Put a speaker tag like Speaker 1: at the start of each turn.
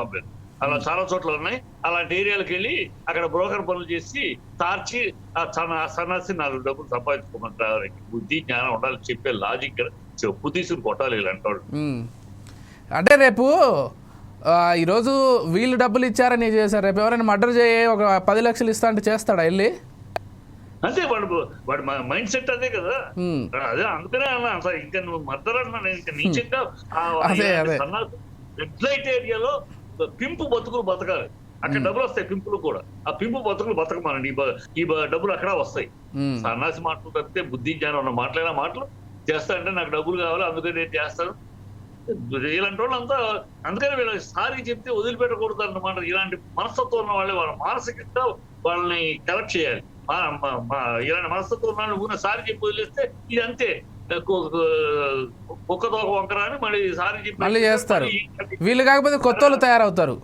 Speaker 1: బాంబే. అలా చాలా చోట్ల ఉన్నాయి. అలాంటి ఏరియాలకు వెళ్ళి అక్కడ బ్రోకర్ పనులు చేసి తార్చి సన్నాసి నాలుగు డబ్బులు సంపాదించుకోమంటారు. బుద్ధి జ్ఞానం ఉండాలి చెప్పే లాజిక్ చెప్పు తీసుకుని కొట్టాలి ఇలాంటి.
Speaker 2: అంటే రేపు ఈరోజు వీళ్ళు డబ్బులు ఇచ్చారని చేశారు. రేపు ఎవరైనా మర్డర్ చేయ ఒక పది లక్షలు ఇస్తా అంటే చేస్తాడా వెళ్ళి?
Speaker 1: అంతే వాడు వాడు మైండ్ సెట్ అదే కదా. అదే అందుకనే అన్నా ఇంకా నువ్వు మర్దర్ అన్నా నీచంగా
Speaker 2: అదే.
Speaker 1: రెడ్ లైట్ ఏరియాలో పింపు బతుకులు బతకాలి. అక్కడ డబ్బులు వస్తాయి పింపులు కూడా. ఆ పింపు బతుకులు బతకమానండి. ఈ డబ్బులు అక్కడ వస్తాయి. సన్నాసి మాటలు తప్పితే బుద్ధి జ్ఞానం ఉన్న మాట్లాడిన మాటలు. చేస్తా అంటే నాకు డబ్బులు కావాలి అందుకని నేను చేస్తాను. ఇలాంటి వాళ్ళు అంతా అందుకని వీళ్ళకి సారీ చెప్తే వదిలిపెట్టకూడదు అన్నమాట ఇలాంటి మనస్తత్వం ఉన్న వాళ్ళే వాళ్ళ. మానసికంగా వాళ్ళని కరెక్ట్ చేయాలి. ఇలాంటి మనస్తత్వం ఉన్న వాళ్ళు ఊరినే సారీ చెప్పి వదిలేస్తే ఇది అంతే. కు- కు- కుక్క తోక వంకర అని మళ్ళీ సారీ
Speaker 2: మళ్ళీ చేస్తారు. వీళ్ళు కాకపోతే కొత్త వాళ్ళు తయారవుతారు.